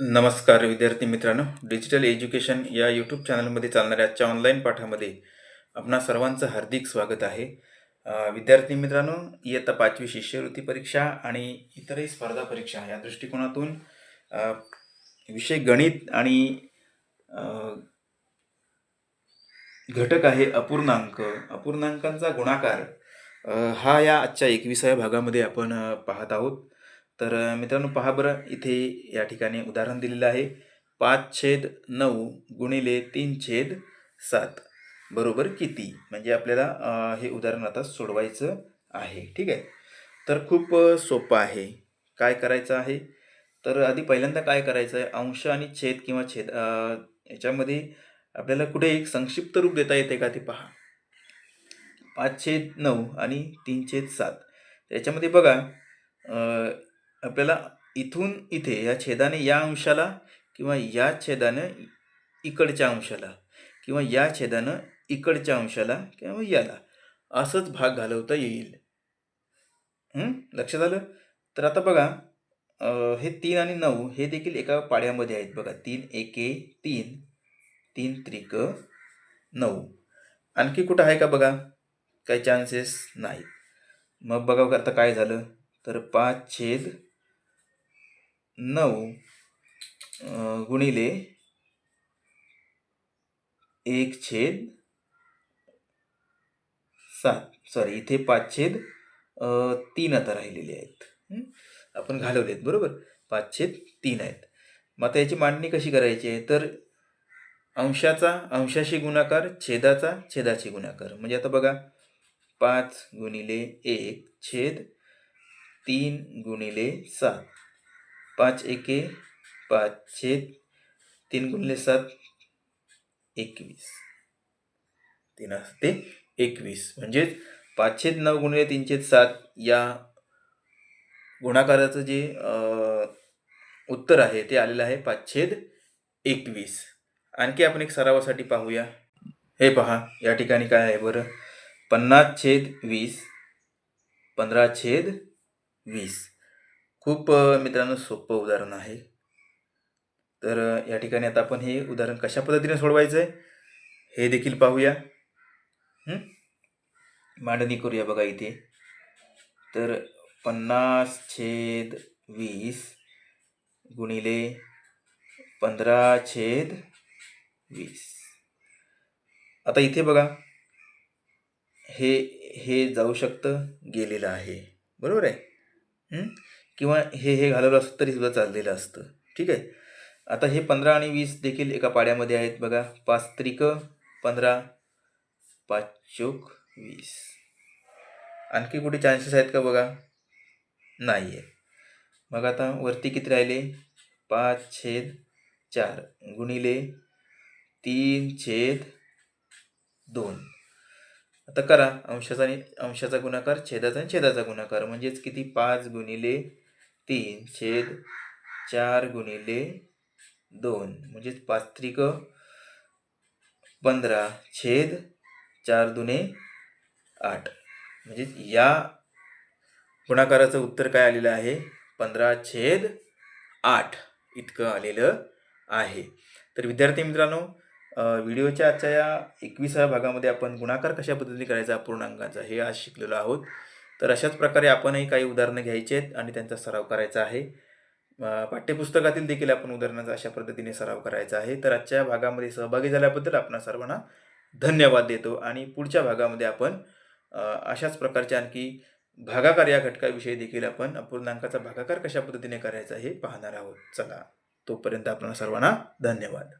नमस्कार विद्यार्थी मित्रांनो. डिजिटल एज्युकेशन या यूट्यूब चॅनलमध्ये चालणाऱ्या आजच्या ऑनलाईन पाठामध्ये आपणा सर्वांचं हार्दिक स्वागत आहे. विद्यार्थी मित्रांनो इयत्ता पाचवी शिष्यवृत्ती परीक्षा आणि इतरही स्पर्धा परीक्षा या दृष्टिकोनातून विषय गणित आणि घटक आहे अपूर्णांक. अपूर्णांकांचा गुणाकार हा या आजच्या एकविसाव्या भागामध्ये आपण पाहत आहोत. तर मित्रांनो पहा बरं इथे या ठिकाणी उदाहरण दिलेलं आहे. पाच छेद नऊ गुणिले तीन छेद सात. बरोबर किती? म्हणजे आपल्याला हे उदाहरण आता सोडवायचं आहे. ठीक आहे? तर खूप सोपं आहे. काय करायचं आहे? तर आधी पहिल्यांदा काय करायचं आहे? अंश आणि छेद किंवा छेद याच्यामध्ये आपल्याला कुठे एक संक्षिप्त रूप देता येते का ते पहा. पाच छेद नऊ आणि तीन छेद सात. याच्यामध्ये बघा आपल्याला इथून इथे या छेदाने या अंशाला किंवा या छेदानं इकडच्या अंशाला किंवा या छेदानं इकडच्या अंशाला किंवा याला असंच भाग घालवता येईल. लक्षात आलं? तर आता बघा हे तीन आणि नऊ हे देखील एका पाड्यामध्ये आहेत बघा. तीन एके तीन तीन त्रिक नऊ. आणखी कुठं आहे का बघा? काही चान्सेस नाहीत मग बघा आता काय झालं? तर पाच छेद नऊ गुणिले एक छेद सात. सॉरी इथे पाच छेद तीन आता राहिलेले आहेत. आपण घालवले आहेत बरोबर? पाच छेद तीन आहेत. मग आता याची मांडणी कशी करायची? आहे तर अंशाचा अंशाशी गुणाकार छेदाचा छेदाशी गुणाकार. म्हणजे आता बघा पाच गुणिले एक छेद तीन गुणिले सात. पाच एके पाच छेद तीन गुणले सात एकवीस. तीन असते एकवीस. म्हणजेच पाच छेद नऊ गुणले तीन छेद सात या गुणाकाराचं जे उत्तर आहे ते आलेलं आहे पाच छेद एकवीस. आणखी आपण एक सरावासाठी पाहूया. हे पहा या ठिकाणी काय आहे बरं? पन्नास छेद वीस पंधरा छेद वीस. खूप मित्रांनो सोपं उदाहरण आहे. तर या ठिकाणी आता आपण हे उदाहरण कशा पद्धतीने सोडवायचं आहे हे देखील पाहूया. मांडणी करूया बघा इथे. तर पन्नास छेद वीस गुणिले पंधरा छेद वीस. आता इथे बघा हे हे जाऊ शकतं गेलेलं आहे. बरोबर आहे? किंवा हे हे घालवलं असतं तरी सुद्धा चाललेलं असतं. ठीक आहे? आता हे पंधरा आणि वीस देखील एका पाड्यामध्ये आहेत बघा. पाच त्रिक पंधरा पाच चोक वीस. आणखी कुठे चान्सेस आहेत का बघा? नाही आहे मग आता वरती किती राहिले? पाच छेद चार. गुणिले तीन छेद दोन. तर करा. अंशाचा आणि अंशाचा गुणाकार छेदाचा आणि छेदाचा गुणाकार. म्हणजेच किती? पाच गुणिले तीन. छेद चार गुणिले दोन. म्हणजेच पाच त्रिक पंधरा. छेद चार दुने आठ. म्हणजेच या गुणाकाराचं उत्तर काय आलेलं आहे? पंधरा छेद आठ. इतकं आलेलं आहे. तर विद्यार्थी मित्रांनो व्हिडिओच्या आजच्या या एकविसाव्या भागामध्ये आपण गुणाकार कशा पद्धतीने करायचा अपूर्णांकाचा हे आज शिकलेलो आहोत. तर अशाच प्रकारे आपणही काही उदाहरणं घ्यायची आहेत आणि त्यांचा सराव करायचा आहे. पाठ्यपुस्तकातील देखील आपण उदाहरणाचा अशा पद्धतीने सराव करायचा आहे. तर आजच्या भागामध्ये सहभागी झाल्याबद्दल आपणा सर्वांना धन्यवाद देतो आणि पुढच्या भागामध्ये आपण अशाच प्रकारच्या आणखी भागाकार या घटकाविषयी देखील आपण अपूर्णांकाचा भागाकार कशा पद्धतीने करायचा हे पाहणार आहोत. चला तोपर्यंत आपल्याला सर्वांना धन्यवाद.